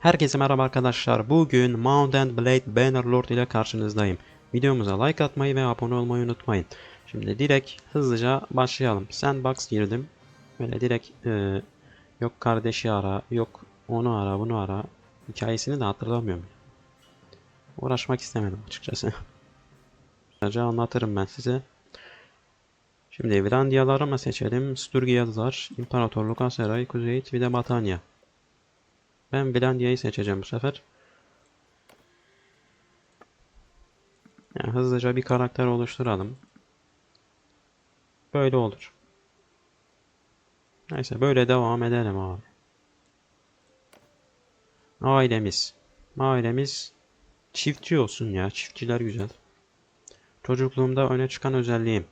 Herkese merhaba arkadaşlar. Bugün Mount and Blade Bannerlord ile karşınızdayım. Videomuza like atmayı ve abone olmayı unutmayın. Şimdi direkt hızlıca başlayalım. Sandbox girdim. Böyle direkt e, yok kardeşi ara, yok onu ara, bunu ara. Hikayesini de hatırlamıyorum. Uğraşmak istemedim açıkçası. Sadece anlatırım ben size. Şimdi Virandiyaları mı seçelim? Sturgiyalılar, İmparatorluk Aseray, Kuzeyit, bir de Batanya. Ben Virandia'yı seçeceğim bu sefer. Yani hızlıca bir karakter oluşturalım. Böyle olur. Neyse böyle devam edelim abi. Ailemiz. Ailemiz çiftçi olsun ya. Çiftçiler güzel. Çocukluğumda öne çıkan özelliğim.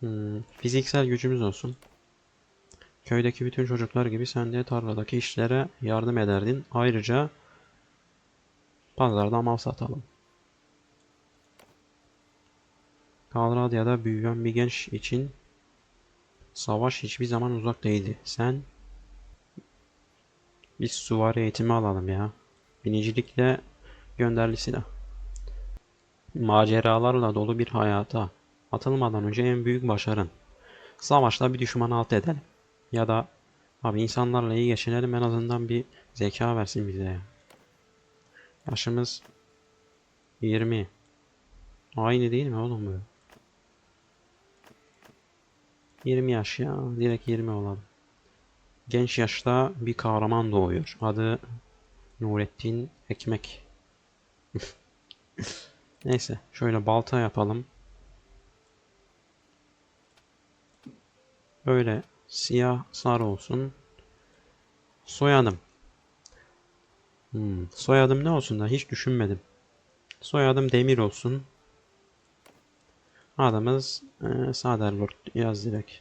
Hmm, fiziksel gücümüz olsun. Köydeki bütün çocuklar gibi sen de tarladaki işlere yardım ederdin. Ayrıca pazarda mal satalım. Kalradya'da büyüyen bir genç için savaş hiçbir zaman uzak değildi. Sen bir süvari eğitimi alalım ya. Binicilikle gönderli silah. Maceralarla dolu bir hayata atılmadan önce en büyük başarın. Savaşta bir düşmanı alt edelim. Ya da abi insanlarla iyi geçinelim en azından bir zeka versin bize ya. Yaşımız 20. Aynı değil mi oğlum bu? 20 yaş ya. Direkt 20 olalım. Genç yaşta bir kahraman doğuyor. Adı Nurettin Ekmek. Neyse şöyle balta yapalım. Böyle siyah sarı olsun. Soyadım. Hmm, soyadım ne olsun da hiç düşünmedim. Soyadım Demir olsun. Adımız e, Saderlord yaz direkt.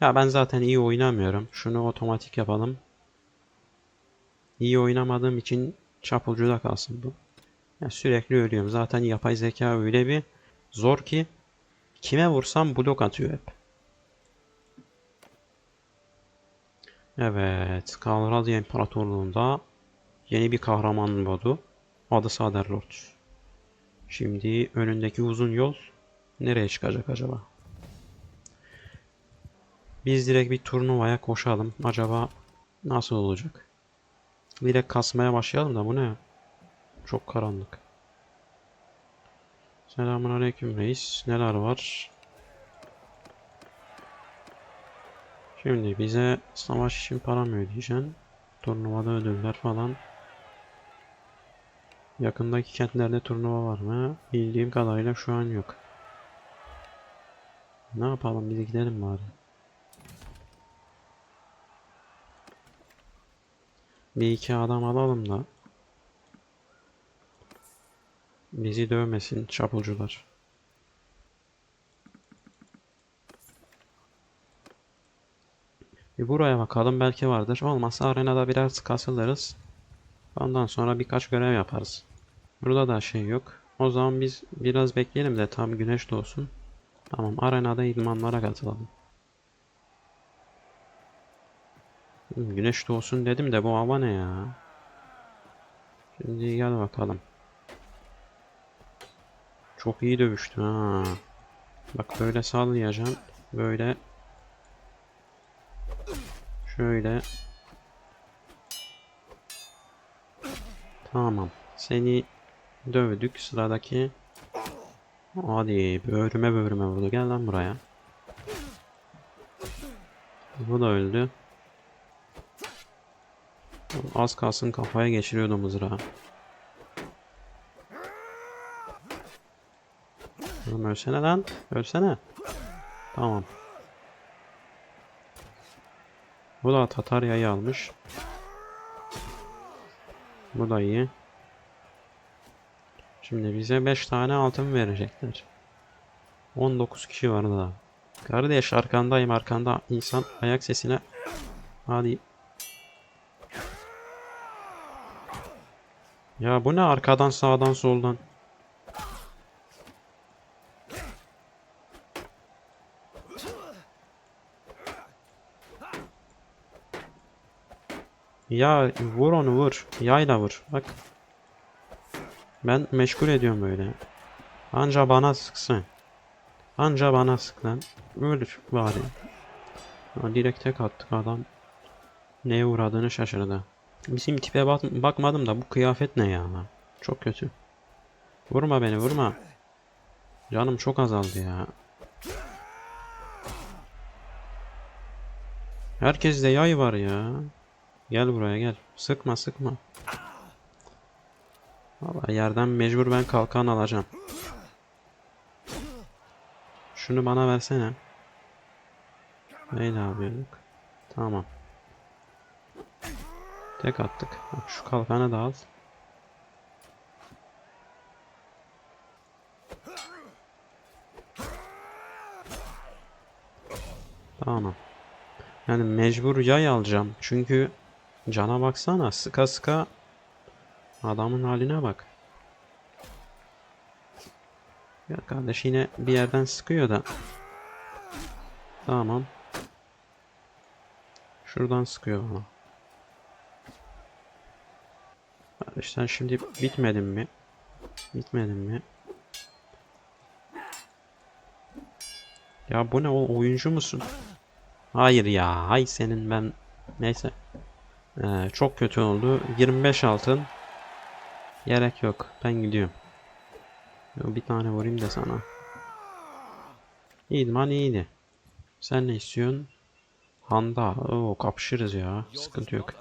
Ya ben zaten iyi oynamıyorum. Şunu otomatik yapalım. İyi oynamadığım için çapulcuda kalsın bu. Ya sürekli ölüyorum. Zaten yapay zeka öyle bir zor ki kime vursam blok atıyor hep. Evet, Kalradya İmparatorluğu'nda yeni bir kahraman modu. Adı Saderlord. Şimdi önündeki uzun yol nereye çıkacak acaba? Biz direkt bir turnuvaya koşalım. Acaba nasıl olacak? Direkt kasmaya başlayalım da bu ne? Çok karanlık. Selamun aleyküm reis. Neler var? Şimdi bize savaş için para mı ödeyeceksin? Turnuvada ödüller falan. Yakındaki kentlerde turnuva var mı? Bildiğim kadarıyla şu an yok. Ne yapalım biz gidelim bari. Bir iki adam alalım da bizi dövmesin çapulcular. Bir buraya bakalım belki vardır. Olmazsa arenada birer kasılırız. Ondan sonra birkaç görev yaparız. Burada da şey yok. O zaman biz biraz bekleyelim de tam güneş doğsun. Tamam arenada idmanlara katılalım. Hmm, Güneş doğsun dedim de bu hava ne ya? Şimdi gel bakalım. Çok iyi dövüştü ha. Bak böyle sallayacağım. Böyle. Şöyle. Tamam. Seni dövdük. Sıradaki. Hadi böğrüme böğrüme vurdu. Gel lan buraya. Bu da öldü. Az kalsın kafaya geçiriyordu mızrağı. Oğlum ölsene lan. Ölsene. Tamam. Bu da Tatarya'yı almış. Bu da iyi. Şimdi bize 5 tane altın verecekler. 19 kişi var daha. Kardeş arkandayım arkanda insan ayak sesine. Hadi. Ya bu ne arkadan sağdan soldan. Ya vur onu vur. Yayla vur. Bak. Ben meşgul ediyorum böyle. Anca bana sıksın. Anca bana sık lan. Öl bari. Ha, direkt tek attık adam. Neye uğradığını şaşırdı. Bizim tipe bak bakmadım da bu kıyafet ne ya? Çok kötü. Vurma beni vurma. Canım çok azaldı ya. Herkeste yay var ya. Gel buraya gel. Sıkma sıkma. Vallahi yerden mecbur ben kalkan alacağım. Şunu bana versene. Neyle yapıyorduk? Tamam. Tek attık. Bak şu kalkanı da al. Tamam. Yani mecbur yay alacağım. Çünkü cana baksana. Sıka sıka adamın haline bak. Ya kardeş yine bir yerden sıkıyor da. Tamam. Şuradan sıkıyor bana. Kardeş şimdi bitmedin mi? Bitmedin mi? Ya bu ne o oyuncu musun? Hayır ya. Hay senin ben. Neyse. Ee, çok kötü oldu. 25 altın. Gerek yok. Ben gidiyorum. Yo, Bir tane vurayım da sana. İdman iyiydi. Sen ne istiyorsun? Handa. Oo, kapışırız ya. Sıkıntı yok.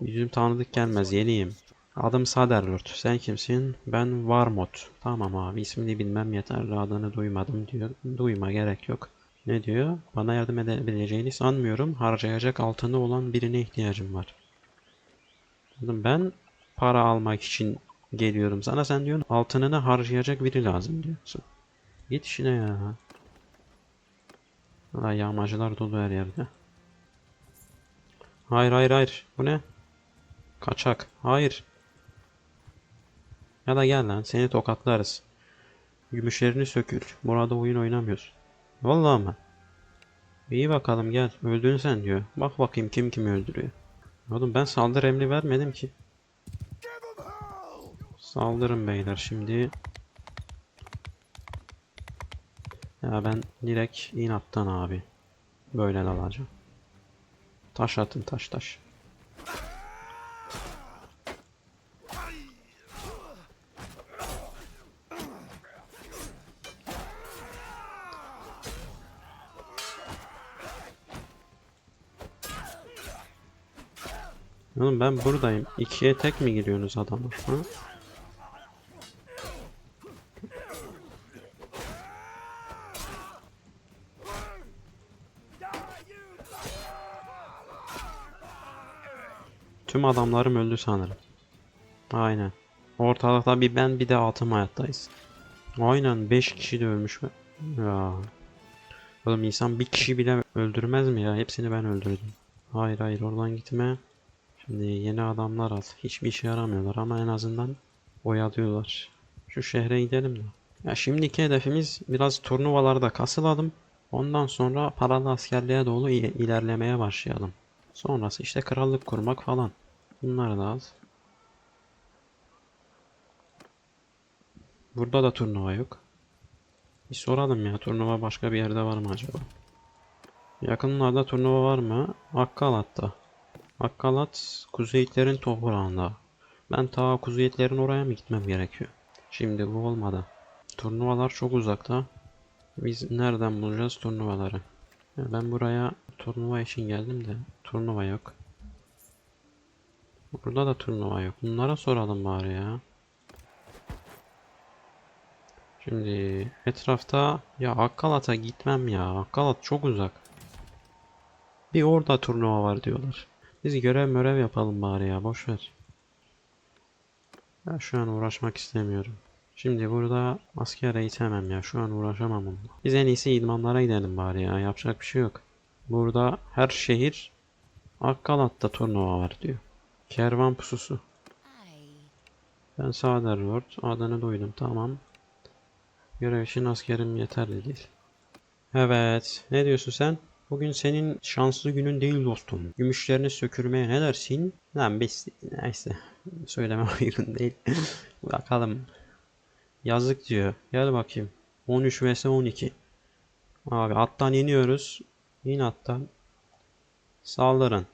Yüzüm tanıdık gelmez. Yeniyim. Adım Saderlord. Sen kimsin? Ben Varmot. Tamam abi. ismini bilmem yeterli. Adını duymadım diyor. Duyma gerek yok. Ne diyor? Bana yardım edebileceğini sanmıyorum. Harcayacak altını olan birine ihtiyacım var. Ben para almak için geliyorum sana. Sen diyorsun altınını harcayacak biri lazım diyorsun. Git işine ya. Ay yağmacılar dolu her yerde. Hayır hayır hayır. Bu ne? Kaçak. Hayır. Ya da gel lan seni tokatlarız. Gümüşlerini sökül. Burada oyun oynamıyorsun. Vallahi mı? İyi bakalım gel. Öldün sen diyor. Bak bakayım kim kimi öldürüyor. Oğlum ben saldırı emri vermedim ki. Saldırın beyler şimdi. Ya ben direkt inattan abi. Böyle dalacağım. Taş atın taş taş. Oğlum ben buradayım. İkiye tek mi giriyorsunuz adama? Ha? Tüm adamlarım öldü sanırım. Aynen. Ortalıkta bir ben bir de altım hayattayız. Aynen 5 kişi de ölmüş. Ya. Oğlum insan bir kişi bile öldürmez mi ya? Hepsini ben öldürdüm. Hayır hayır oradan gitme. Şimdi yeni adamlar al. Hiçbir işe yaramıyorlar ama en azından oyalıyorlar. Şu şehre gidelim de. Ya şimdiki hedefimiz biraz turnuvalarda kasılalım. Ondan sonra paralı askerliğe doğru ilerlemeye başlayalım. Sonrası işte krallık kurmak falan. Bunları da al. Burada da turnuva yok. Bir soralım ya turnuva başka bir yerde var mı acaba? Yakınlarda turnuva var mı? Akkalat'ta. Akkalat Kuzeyitlerin toprağında. Ben ta Kuzeyitlerin oraya mı gitmem gerekiyor? Şimdi bu olmadı. Turnuvalar çok uzakta. Biz nereden bulacağız turnuvaları? Ben buraya turnuva için geldim de turnuva yok. Burada da turnuva yok. Bunlara soralım bari ya. Şimdi etrafta ya Akkalat'a gitmem ya. Akkalat çok uzak. Bir orada turnuva var diyorlar. Biz görev mörev yapalım bari ya boş ver. Ben şu an uğraşmak istemiyorum. Şimdi burada asker eğitemem ya. Şu an uğraşamam onunla. Biz en iyisi idmanlara gidelim bari ya. Yapacak bir şey yok. Burada her şehir Akkalat'ta turnuva var diyor. Kervan pususu. Ben Sader Lord. Adını duydum. Tamam. Görev için askerim yeterli değil. Evet. Ne diyorsun sen? Bugün senin şanslı günün değil dostum. Gümüşlerini sökürmeye ne dersin? Lan biz neyse söyleme uygun değil. Bakalım. Yazık diyor. Gel bakayım. 13 vs 12. Abi attan iniyoruz. İn attan. Saldırın.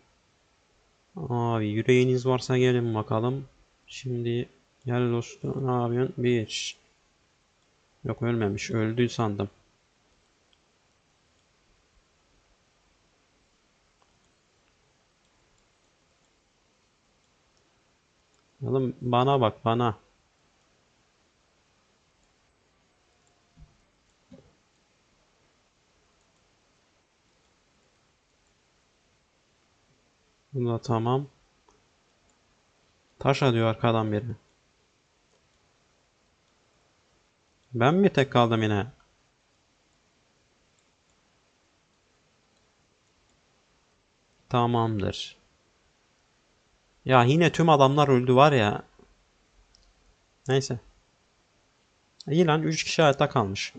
Abi yüreğiniz varsa gelin bakalım. Şimdi gel dostum ne yapıyorsun? Bir. Yok ölmemiş. Öldü sandım. Oğlum bana bak bana. Bu da tamam. Taş alıyor arkadan biri. Ben mi tek kaldım yine? Tamamdır. Ya yine tüm adamlar öldü var ya. Neyse. İyi lan 3 kişi hayatta kalmış.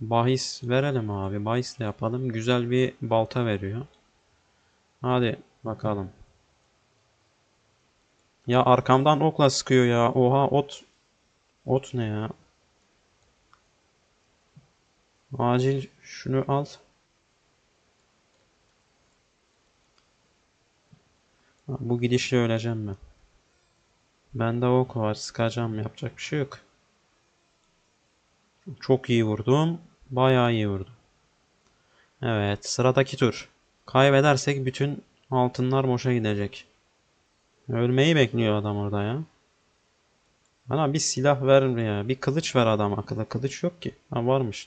Bahis verelim abi. Bahisle yapalım. Güzel bir balta veriyor. Hadi bakalım. Ya arkamdan okla sıkıyor ya. Oha ot. Ot ne ya? Acil şunu al. Bu gidişle öleceğim ben. Bende ok var. Sıkacağım. Yapacak bir şey yok. Çok iyi vurdum. Bayağı iyi vurdum. Evet. Sıradaki tur. Kaybedersek bütün altınlar boşa gidecek. Ölmeyi bekliyor adam orada ya. Bana bir silah ver ya. Bir kılıç ver adam akıllı. Kılıç yok ki. Ha varmış.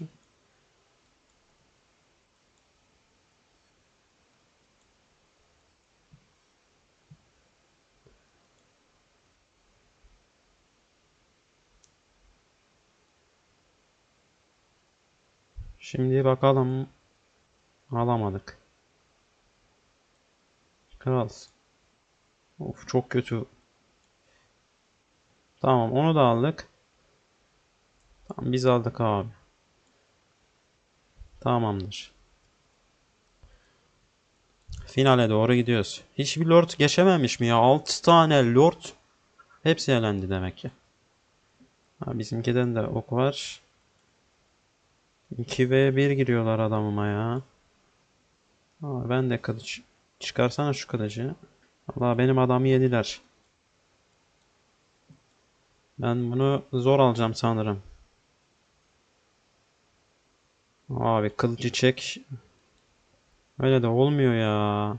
Şimdi bakalım. Alamadık. Kral. Of çok kötü. Tamam onu da aldık. Tamam biz aldık abi. Tamamdır. Finale doğru gidiyoruz. Hiçbir lord geçememiş mi ya? 6 tane lord. Hepsi elendi demek ki. Ha, bizimkiden de ok var. 2v1 giriyorlar adamıma ya. Aa, ben de kılıç. Çıkarsana şu kılıcı. Allah benim adamı yediler. Ben bunu zor alacağım sanırım. Abi kılıcı çek. Öyle de olmuyor ya.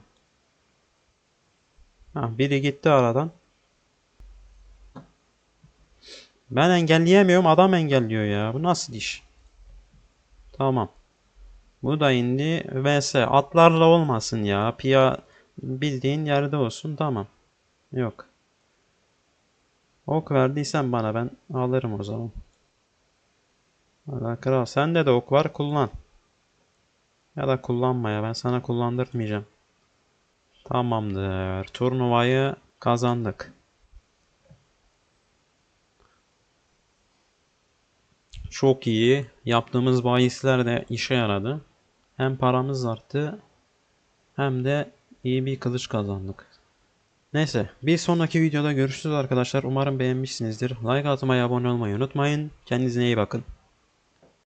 Ha, biri gitti aradan. Ben engelleyemiyorum adam engelliyor ya. Bu nasıl iş? Tamam. Bu da indi. VS. Atlarla olmasın ya. Piya bildiğin yerde olsun. Tamam. Yok. Ok verdiysen bana ben alırım o zaman. Valla kral sende de ok var kullan. Ya da kullanma ya ben sana kullandırmayacağım. Tamamdır. Turnuvayı kazandık. Çok iyi. Yaptığımız bahisler de işe yaradı. Hem paramız arttı hem de iyi bir kılıç kazandık. Neyse bir sonraki videoda görüşürüz arkadaşlar. Umarım beğenmişsinizdir. Like atmayı, abone olmayı unutmayın. Kendinize iyi bakın.